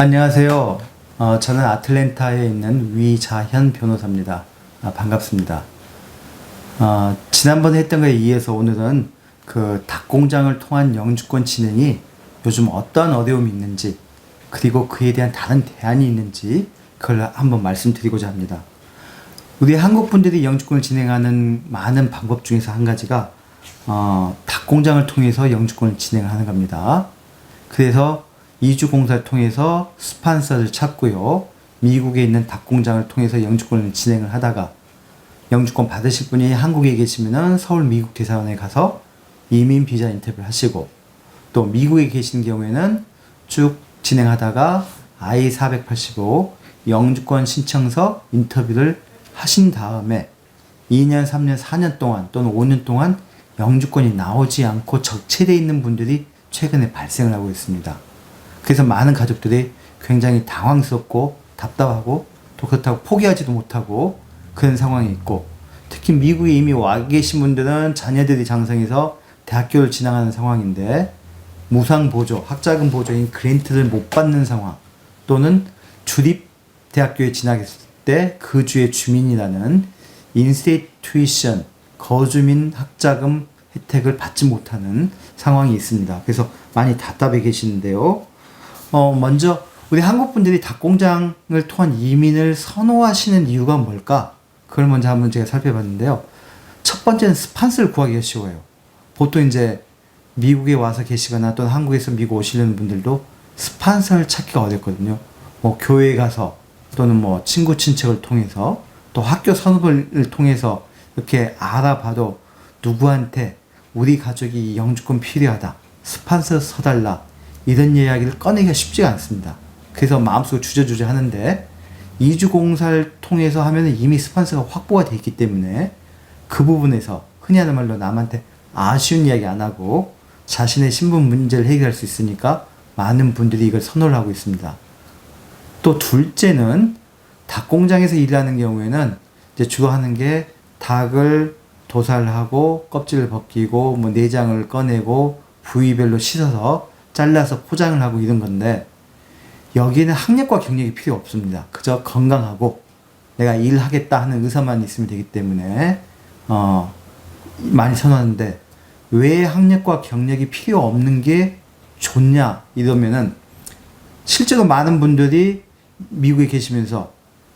안녕하세요. 어, 저는 아틀랜타에 있는 위자현 변호사입니다. 아, 반갑습니다. 어, 지난번에 했던 거에 이어서 오늘은 그 닭공장을 통한 영주권 진행이 요즘 어떤 어려움이 있는지 그리고 그에 대한 다른 대안이 있는지 그걸 한번 말씀드리고자 합니다. 우리 한국 분들이 영주권을 진행하는 많은 방법 중에서 한 가지가 어, 닭 공장을 통해서 영주권을 진행하는 겁니다. 그래서 이주 공사를 통해서 스판서를 찾고요. 미국에 있는 닭공장을 통해서 영주권을 진행을 하다가 영주권 받으실 분이 한국에 계시면은 서울 미국 대사관에 가서 이민 비자 인터뷰를 하시고 또 미국에 계신 경우에는 쭉 진행하다가 I-485 영주권 신청서 인터뷰를 하신 다음에 2년, 3년, 4년 동안 또는 5년 동안 영주권이 나오지 않고 적체되어 있는 분들이 최근에 발생을 하고 있습니다. 그래서 많은 가족들이 굉장히 당황스럽고 답답하고 또 그렇다고 포기하지도 못하고 그런 상황이 있고 특히 미국에 이미 와 계신 분들은 자녀들이 장성해서 대학교를 진학하는 상황인데 무상 보조, 학자금 보조인 그랜트를 못 받는 상황 또는 주립 대학교에 진학했을 때 그 주의 주민이라는 인스테이투이션 거주민 학자금 혜택을 받지 못하는 상황이 있습니다. 그래서 많이 답답해 계시는데요. 어, 먼저 우리 한국 분들이 닭공장을 통한 이민을 선호하시는 이유가 뭘까? 그걸 먼저 한번 제가 살펴봤는데요. 첫 번째는 스판스를 구하기가 쉬워요. 보통 이제 미국에 와서 계시거나 또는 한국에서 미국 오시려는 분들도 스판서를 찾기가 어렵거든요. 뭐 교회에 가서 또는 뭐 친구 친척을 통해서 또 학교 선후를 통해서 이렇게 알아봐도 누구한테 우리 가족이 영주권 필요하다. 스판서 서달라. 이런 이야기를 꺼내기가 쉽지가 않습니다. 그래서 마음속으로 주저주저 하는데 이주 공사를 통해서 하면 이미 스판서가 확보가 돼 있기 때문에 그 부분에서 흔히 하는 말로 남한테 아쉬운 이야기 안 하고 자신의 신분 문제를 해결할 수 있으니까 많은 분들이 이걸 선호를 하고 있습니다. 또 둘째는 닭 공장에서 일하는 경우에는 이제 주로 하는 게 닭을 도살하고 껍질을 벗기고 뭐 내장을 꺼내고 부위별로 씻어서 잘라서 포장을 하고 이런 건데 여기는 학력과 경력이 필요 없습니다. 그저 건강하고 내가 일하겠다 하는 의사만 있으면 되기 때문에 어 많이 선호하는데 왜 학력과 경력이 필요 없는 게 좋냐 이러면은 실제로 많은 분들이 미국에 계시면서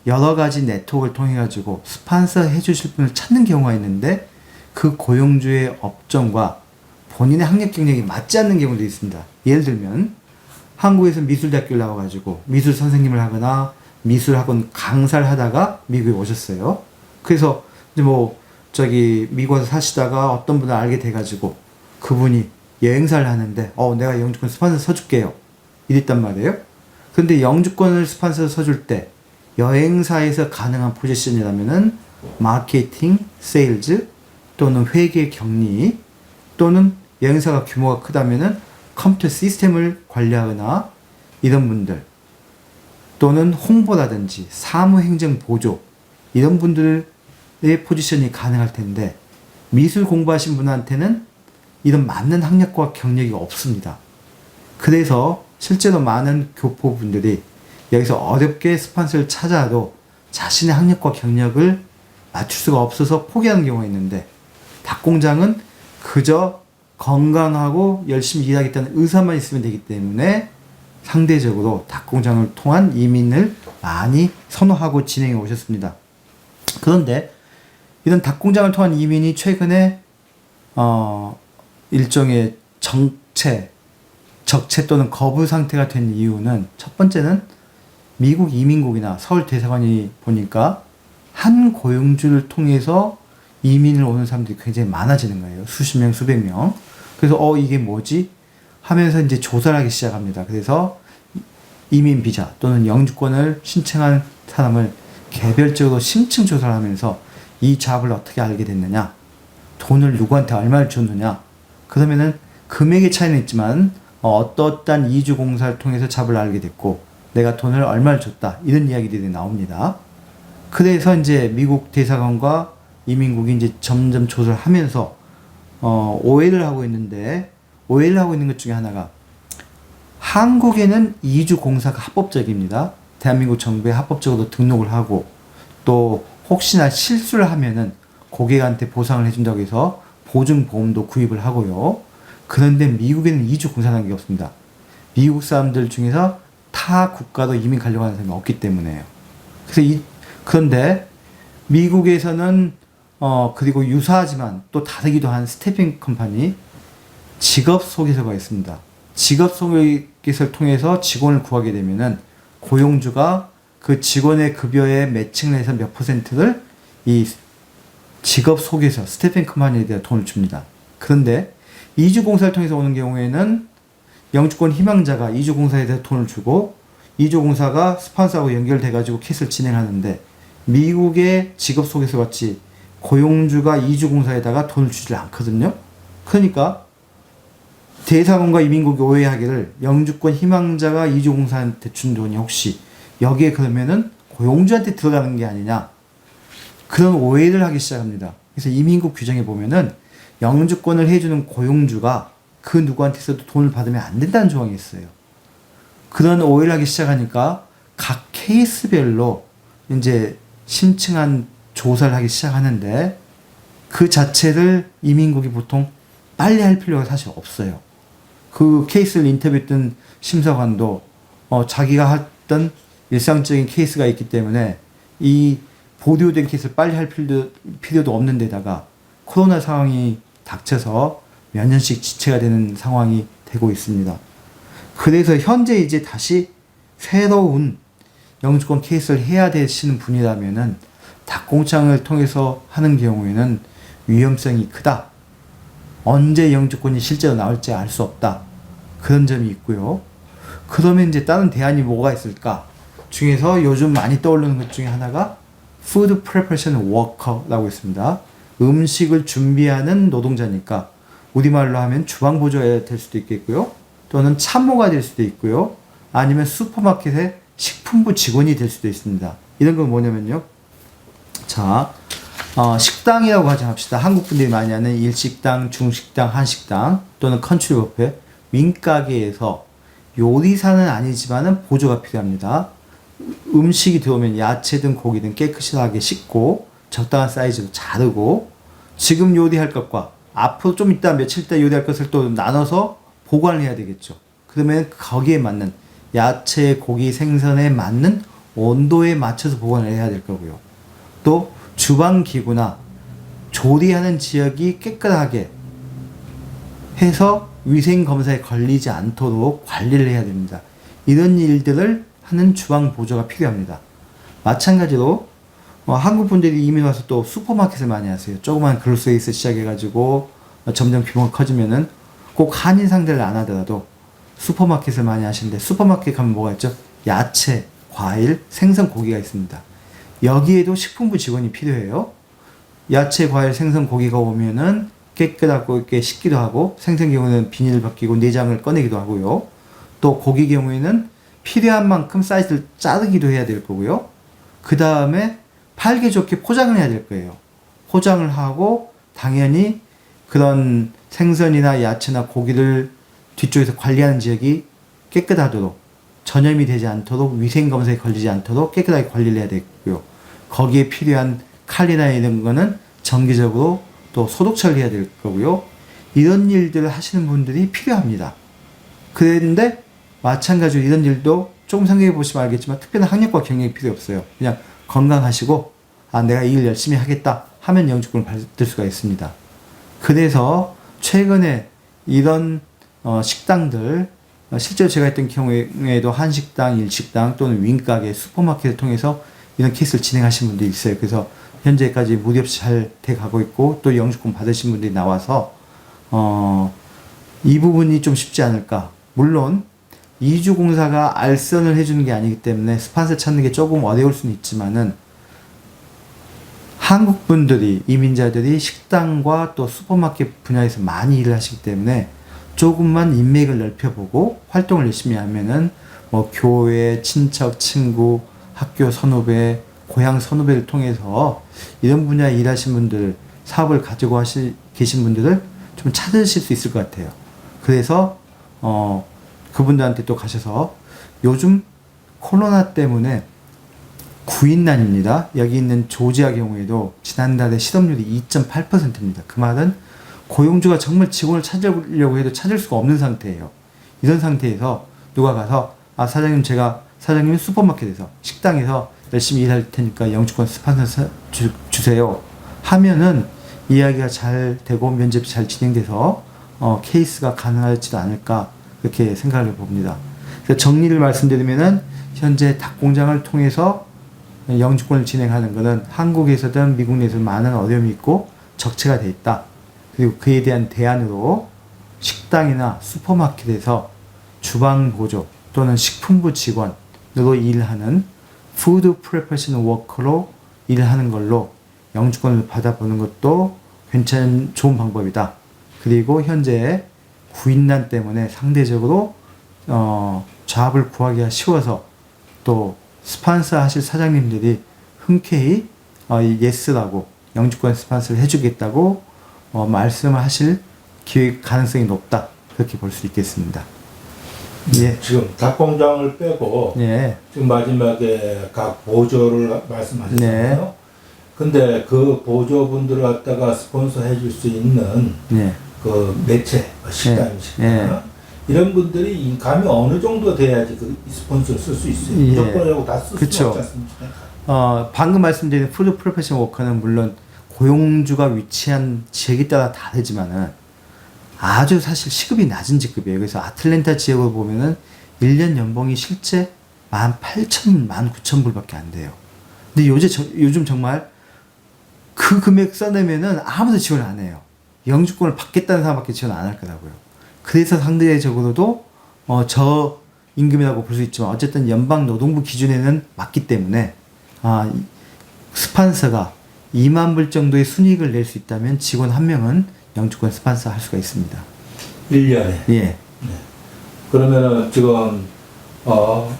여러 가지 네트워크를 통해 가지고 스판서 해주실 분을 찾는 경우가 있는데 그 고용주의 업종과 본인의 학력 경력이 맞지 않는 경우도 있습니다. 예를 들면 한국에서 미술대학교를 나와가지고 미술 선생님을 하거나 미술학원 강사를 하다가 미국에 오셨어요. 그래서 이제 뭐 저기 미국에서 사시다가 어떤 분을 알게 돼가지고 그분이 여행사를 하는데 어 내가 영주권 스판서 써줄게요. 이랬단 말이에요. 근데 영주권을 스판서 써줄 때 여행사에서 가능한 포지션이라면은 마케팅, 세일즈 또는 회계 경리 또는 여행사가 규모가 크다면은 컴퓨터 시스템을 관리하거나 이런 분들 또는 홍보라든지 사무행정 보조 이런 분들의 포지션이 가능할 텐데 미술 공부하신 분한테는 이런 맞는 학력과 경력이 없습니다. 그래서 실제로 많은 교포분들이 여기서 어렵게 스판서를 찾아도 자신의 학력과 경력을 맞출 수가 없어서 포기하는 경우가 있는데 닭공장은 그저 건강하고 열심히 일하겠다는 의사만 있으면 되기 때문에 상대적으로 닭공장을 통한 이민을 많이 선호하고 진행해 오셨습니다. 그런데 이런 닭공장을 통한 이민이 최근에 어 일종의 정체, 적체 또는 거부 상태가 된 이유는 첫 번째는 미국 이민국이나 서울 대사관이 보니까 한 고용주를 통해서 이민을 오는 사람들이 굉장히 많아지는 거예요. 수십 명, 수백 명. 그래서 어 이게 뭐지? 하면서 이제 조사를 하기 시작합니다. 그래서 이민 비자 또는 영주권을 신청한 사람을 개별적으로 심층 조사를 하면서 이 잡을 어떻게 알게 됐느냐? 돈을 누구한테 얼마를 줬느냐? 그러면은 금액의 차이는 있지만 어, 어떠한 이주 공사를 통해서 잡을 알게 됐고 내가 돈을 얼마를 줬다 이런 이야기들이 나옵니다. 그래서 이제 미국 대사관과 이민국이 이제 점점 조사를 하면서 어, 오해를 하고 있는데 오해를 하고 있는 것 중에 하나가 한국에는 이주 공사가 합법적입니다. 대한민국 정부에 합법적으로 등록을 하고 또 혹시나 실수를 하면은 고객한테 보상을 해준다고 해서 보증보험도 구입을 하고요. 그런데 미국에는 이주 공사라는 게 없습니다. 미국 사람들 중에서 타 국가로 이민 가려고 하는 사람이 없기 때문에요. 그래서 이, 그런데 미국에서는 어 그리고 유사하지만 또 다르기도 한 스태핑 컴퍼니 직업 소개서가 있습니다. 직업 소개서를 통해서 직원을 구하게 되면은 고용주가 그 직원의 급여에 매칭을 해서 몇 퍼센트를 이 직업 소개서 스태핑 컴퍼니에 대해 돈을 줍니다. 그런데 이주공사를 통해서 오는 경우에는 영주권 희망자가 이주공사에 대해 돈을 주고 이주공사가 스폰서하고 연결돼가지고 케이스를 진행하는데 미국의 직업 소개서 같이 고용주가 이주공사에다가 돈을 주질 않거든요. 그러니까 대사관과 이민국이 오해하기를 영주권 희망자가 이주공사한테 준 돈이 혹시 여기에 그러면은 고용주한테 들어가는 게 아니냐 그런 오해를 하기 시작합니다. 그래서 이민국 규정에 보면은 영주권을 해주는 고용주가 그 누구한테서도 돈을 받으면 안 된다는 조항이 있어요. 그런 오해를 하기 시작하니까 각 케이스별로 이제 심층한 조사를 하기 시작하는데 그 자체를 이민국이 보통 빨리 할 필요가 사실 없어요. 그 케이스를 인터뷰했던 심사관도 어, 자기가 했던 일상적인 케이스가 있기 때문에 이 보류된 케이스를 빨리 할 필요, 필요도 없는 데다가 코로나 상황이 닥쳐서 몇 년씩 지체가 되는 상황이 되고 있습니다. 그래서 현재 이제 다시 새로운 영주권 케이스를 해야 되시는 분이라면은 닭공장을 통해서 하는 경우에는 위험성이 크다. 언제 영주권이 실제로 나올지 알 수 없다. 그런 점이 있고요. 그러면 이제 다른 대안이 뭐가 있을까? 중에서 요즘 많이 떠오르는 것 중에 하나가 Food Preparation Worker라고 있습니다. 음식을 준비하는 노동자니까 우리말로 하면 주방 보조가 될 수도 있겠고요. 또는 참모가 될 수도 있고요. 아니면 슈퍼마켓의 식품부 직원이 될 수도 있습니다. 이런 건 뭐냐면요. 자, 어, 식당이라고 하자 합시다. 한국 분들이 많이 하는 일식당, 중식당, 한식당 또는 컨트리 뷔페, 윙가게에서 요리사는 아니지만은 보조가 필요합니다. 음식이 들어오면 야채든 고기든 깨끗하게 씻고 적당한 사이즈로 자르고 지금 요리할 것과 앞으로 좀 이따 며칠 있다 요리할 것을 또 나눠서 보관을 해야 되겠죠. 그러면 거기에 맞는 야채, 고기, 생선에 맞는 온도에 맞춰서 보관을 해야 될 거고요. 또 주방 기구나 조리하는 지역이 깨끗하게 해서 위생 검사에 걸리지 않도록 관리를 해야 됩니다. 이런 일들을 하는 주방 보조가 필요합니다. 마찬가지로 어, 한국 분들이 이민 와서 또 슈퍼마켓을 많이 하세요. 조그만 글로스에서 시작해가지고 어, 점점 규모가 커지면은 꼭 한인 상대를 안 하더라도 슈퍼마켓을 많이 하시는데 슈퍼마켓 가면 뭐가 있죠? 야채, 과일, 생선, 고기가 있습니다. 여기에도 식품부 직원이 필요해요. 야채, 과일, 생선, 고기가 오면은 깨끗하고 이렇게 씻기도 하고 생선 경우는 비닐을 벗기고 내장을 꺼내기도 하고요. 또 고기 경우에는 필요한 만큼 사이즈를 자르기도 해야 될 거고요. 그 다음에 팔기 좋게 포장을 해야 될 거예요. 포장을 하고 당연히 그런 생선이나 야채나 고기를 뒤쪽에서 관리하는 지역이 깨끗하도록 전염이 되지 않도록 위생 검사에 걸리지 않도록 깨끗하게 관리를 해야 되고요. 거기에 필요한 칼이나 이런 거는 정기적으로 또 소독 처리해야 될 거고요. 이런 일들을 하시는 분들이 필요합니다. 그런데 마찬가지로 이런 일도 조금 생각해 보시면 알겠지만 특별한 학력과 경력이 필요 없어요. 그냥 건강하시고 아 내가 이 일 열심히 하겠다 하면 영주권을 받을 수가 있습니다. 그래서 최근에 이런 어, 식당들 어, 실제로 제가 했던 경우에도 한식당, 일식당 또는 윙가게, 슈퍼마켓을 통해서 이런 케이스를 진행하신 분들이 있어요. 그래서 현재까지 무리 없이 잘 돼 가고 있고 또 영주권 받으신 분들이 나와서 어, 이 부분이 좀 쉽지 않을까. 물론 이주공사가 알선을 해주는 게 아니기 때문에 스판서 찾는 게 조금 어려울 수는 있지만은 한국 분들이 이민자들이 식당과 또 슈퍼마켓 분야에서 많이 일을 하시기 때문에 조금만 인맥을 넓혀보고 활동을 열심히 하면은 뭐 교회, 친척, 친구, 학교 선후배, 고향 선후배를 통해서 이런 분야에 일하신 분들, 사업을 가지고 하시, 계신 분들을 좀 찾으실 수 있을 것 같아요. 그래서, 어, 그분들한테 또 가셔서 요즘 코로나 때문에 구인난입니다. 여기 있는 조지아 경우에도 지난달에 실업률이 2.8%입니다. 그 말은 고용주가 정말 직원을 찾으려고 해도 찾을 수가 없는 상태예요. 이런 상태에서 누가 가서 아 사장님 제가 사장님 슈퍼마켓에서 식당에서 열심히 일할 테니까 영주권 주, 주세요 하면은 이야기가 잘 되고 면접이 잘 진행돼서 어, 케이스가 가능하지도 않을까 그렇게 생각을 해봅니다. 정리를 말씀드리면은 현재 닭 공장을 통해서 영주권을 진행하는 것은 한국에서든 미국 내에서든 많은 어려움이 있고 적체가 돼 있다. 그리고 그에 대한 대안으로 식당이나 슈퍼마켓에서 주방 보조 또는 식품부 직원으 로 일하는 푸드 프레퍼레이션 워커로 일하는 걸로 영주권을 받아보는 것도 괜찮은 좋은 방법이다. 그리고 현재 구인난 때문에 상대적으로 어, 잡을 구하기가 쉬워서 또 스판서 하실 사장님들이 흔쾌히 어, 이 예스라고 영주권 스판서를 해주겠다고 어, 말씀을 하실 기회 가능성이 높다 그렇게 볼 수 있겠습니다. 예, 지금 닭공장을 빼고 예, 지금 마지막에 각 보조를 말씀하셨잖아요. 네. 근데 그 보조분들을 갖다가 스폰서 해 줄 수 있는 예. 그 매체, 식당, 예, 식당 예. 이런 분들이 인감이 어느 정도 돼야지 그 스폰서를 쓸 수 있어요. 예. 무조건 다쓸 그쵸. 수 없지 않습니까? 어, 방금 말씀드린 푸드 프로페셔널 워커는 물론 고용주가 위치한 지역에 따라 다르지만은 아주 사실 시급이 낮은 직급이에요. 그래서 아틀랜타 지역을 보면은 1년 연봉이 실제 18,000, 19,000불밖에 안 돼요. 근데 요새 저- 요즘 정말 그 금액 써내면은 아무도 지원 안 해요. 영주권을 받겠다는 사람밖에 지원 안 할 거라고요. 그래서 상대적으로도 어, 저 임금이라고 볼 수 있지만 어쨌든 연방 노동부 기준에는 맞기 때문에 아, 이- 스판서가 2만 불 정도의 순이익을 낼 수 있다면 직원 한 명은 영주권 스판서 할 수가 있습니다. 1년에. 예. 그러면은 지금 어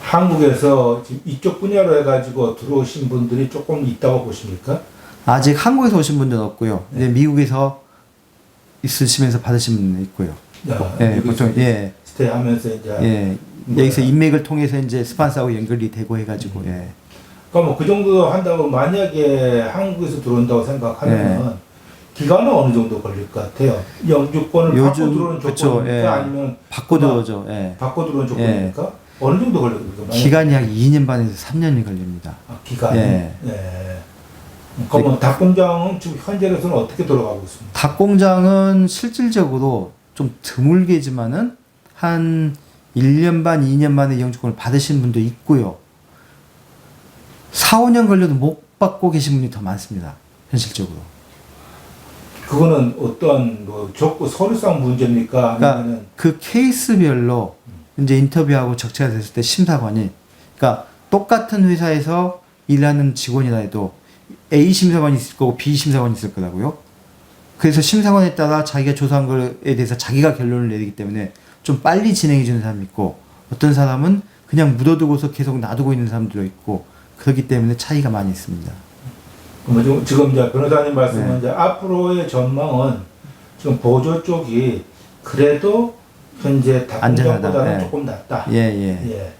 한국에서 지금 이쪽 분야로 해가지고 들어오신 분들이 조금 있다고 보십니까? 아직 한국에서 오신 분들은 없고요. 이제 미국에서 있으시면서 받으신 분은 있고요. 야, 예, 보통 예. 스테이 하면서 이제 예. 뭐야. 여기서 인맥을 통해서 이제 스판서하고 연결이 되고 해가지고 예. 그러니까 뭐그 정도 한다고 만약에 한국에서 들어온다고 생각하면 네. 기간은 어느 정도 걸릴 것 같아요. 영주권을 요즘 받고 들어오는 그쵸, 조건입니까? 예. 아니면 받고 들어오죠. 예. 받고 들어오는 조건입니까? 어느 정도 걸립니까? 기간이 약 2년 반에서 3년이 걸립니다. 아, 기간. 예. 예. 그러면 닭 공장은 지금 현재로서는 어떻게 돌아가고 있습니까? 닭 공장은 실질적으로 좀 드물게지만은 한 1년 반, 2년 만에 영주권을 받으신 분도 있고요. 4, 5년 걸려도 못 받고 계신 분이 더 많습니다. 현실적으로. 그거는 어떠한 뭐 조건 서류상 문제입니까? 그러니까 아니면은 그 케이스별로 이제 인터뷰하고 적체가 됐을 때 심사관이 그러니까 똑같은 회사에서 일하는 직원이라 해도 A 심사관이 있을 거고 B 심사관이 있을 거라고요. 그래서 심사관에 따라 자기가 조사한 거에 대해서 자기가 결론을 내리기 때문에 좀 빨리 진행해 주는 사람이 있고 어떤 사람은 그냥 묻어두고서 계속 놔두고 있는 사람들도 있고 그렇기 때문에 차이가 많이 있습니다. 그러면 지금- 지금 이제 변호사님 말씀은 네. 이제 앞으로의 전망은 지금 보조 쪽이 그래도 현재 안전하다. 닭공장보다는 예. 조금 낫다. 예, 예. 예.